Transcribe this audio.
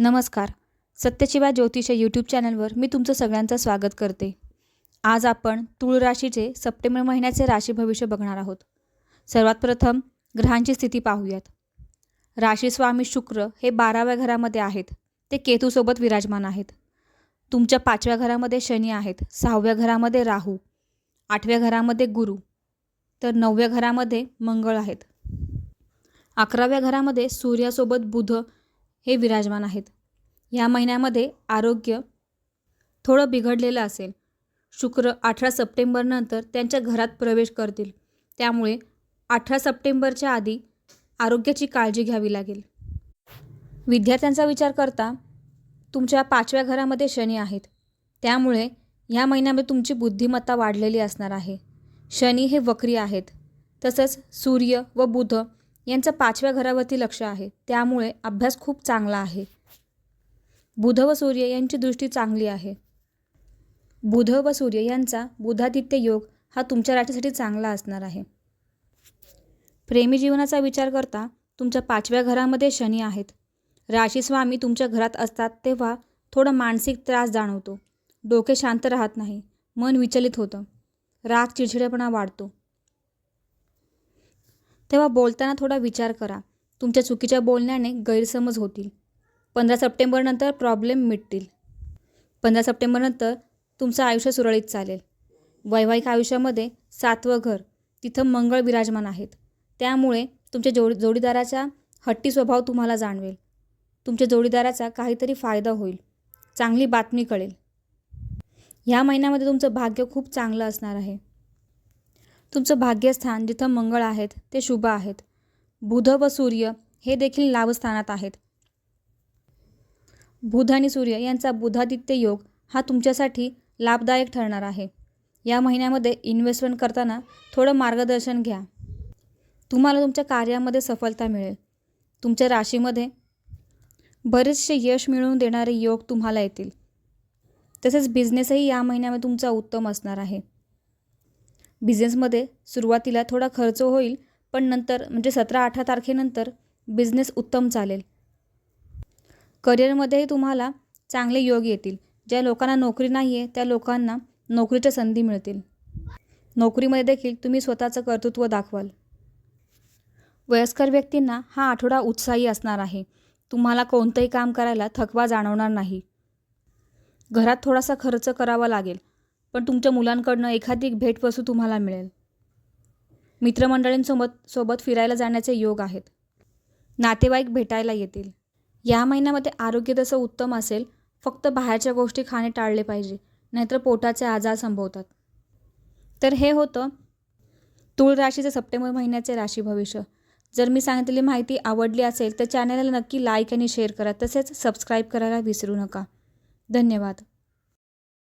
नमस्कार. सत्यशिवा ज्योतिष यूट्यूब चॅनलवर मी तुमचं सगळ्यांचं स्वागत करते. आज आपण तुळ राशीचे सप्टेंबर महिन्याचे राशी भविष्य बघणार आहोत. सर्वात प्रथम ग्रहांची स्थिती पाहूयात. राशी स्वामी शुक्र हे बाराव्या घरामध्ये आहेत. ते केतूसोबत विराजमान आहेत. तुमच्या पाचव्या घरामध्ये शनी आहेत. सहाव्या घरामध्ये राहू. आठव्या घरामध्ये गुरु. तर नवव्या घरामध्ये मंगळ आहेत. अकराव्या घरामध्ये सूर्यासोबत बुध हे विराजमान आहेत. या महिन्यामध्ये आरोग्य थोडं बिघडलेलं असेल. शुक्र अठरा सप्टेंबरनंतर त्यांच्या घरात प्रवेश करतील. त्यामुळे अठरा सप्टेंबरच्या आधी आरोग्याची काळजी घ्यावी लागेल. विद्यार्थ्यांचा विचार करता तुमच्या पाचव्या घरामध्ये शनी आहेत. त्यामुळे ह्या महिन्यामध्ये तुमची बुद्धिमत्ता वाढलेली असणार आहे. शनी हे वक्री आहेत. तसंच सूर्य व बुध यांचं पाचव्या घरावरती लक्ष आहे. त्यामुळे अभ्यास खूप चांगला आहे. बुध व सूर्य यांची दृष्टी चांगली आहे. बुध व सूर्य यांचा बुधादित्य योग हा तुमच्या राशीसाठी चांगला असणार आहे. प्रेमी जीवनाचा विचार करता तुमच्या पाचव्या घरामध्ये शनी आहेत. राशीस्वामी तुमच्या घरात असतात तेव्हा थोडं मानसिक त्रास जाणवतो. डोके शांत राहत नाही. मन विचलित होतं. राग चिडचिडेपणा वाढतो. तेव्हा बोलताना थोडा विचार करा. तुमच्या चुकीच्या बोलण्याने गैरसमज होतील. पंधरा सप्टेंबरनंतर प्रॉब्लेम मिटतील. पंधरा सप्टेंबरनंतर तुमचं आयुष्य सुरळीत चालेल. वैवाहिक आयुष्यामध्ये सातवं घर तिथं मंगळ विराजमान आहेत. त्यामुळे तुमच्या जोड जोडीदाराचा हट्टी स्वभाव तुम्हाला जाणवेल. तुमच्या जोडीदाराचा काहीतरी फायदा होईल. चांगली बातमी कळेल. ह्या महिन्यामध्ये तुमचं भाग्य खूप चांगलं असणार आहे. तुमचं भाग्यस्थान जिथं मंगळ आहेत ते शुभ आहेत. बुध व सूर्य हे देखील लाभस्थानात आहेत. बुध आणि सूर्य यांचा बुधादित्य योग हा तुमच्यासाठी लाभदायक ठरणार आहे. या महिन्यामध्ये इन्व्हेस्टमेंट करताना थोडं मार्गदर्शन घ्या. तुम्हाला तुमच्या कार्यामध्ये सफलता मिळेल. तुमच्या राशीमध्ये बरेचसे यश मिळवून देणारे योग तुम्हाला येतील. तसेच बिझनेसही या महिन्यामध्ये तुमचा उत्तम असणार आहे. बिझनेसमध्ये सुरुवातीला थोडा खर्च होईल पण नंतर म्हणजे सतरा अठरा तारखेनंतर बिझनेस उत्तम चालेल. करिअरमध्येही तुम्हाला चांगले योग येतील. ज्या लोकांना नोकरी नाही आहे त्या लोकांना नोकरीच्या संधी मिळतील. नोकरीमध्ये देखील तुम्ही स्वतःचं कर्तृत्व दाखवाल. वयस्कर व्यक्तींना हा आठवडा उत्साही असणार आहे. तुम्हाला कोणतंही काम करायला थकवा जाणवणार नाही. घरात थोडासा खर्च करावा लागेल. पण तुमच्या मुलांकडनं एखादी भेटवस्तू तुम्हाला मिळेल. मित्रमंडळींसोबत सोबत फिरायला जाण्याचे योग आहेत. नातेवाईक भेटायला येतील. या महिन्यामध्ये आरोग्य तसं उत्तम असेल फक्त बाहेरच्या गोष्टी खाणे टाळले पाहिजे नाहीतर पोटाचे आजार संभवतात. तर हे होतं तूळ राशीचं सप्टेंबर महिन्याचे राशी भविष्य. जर मी सांगितलेली माहिती आवडली असेल तर चॅनलला नक्की लाईक आणि शेअर करा. तसेच सबस्क्राईब करायला विसरू नका. धन्यवाद.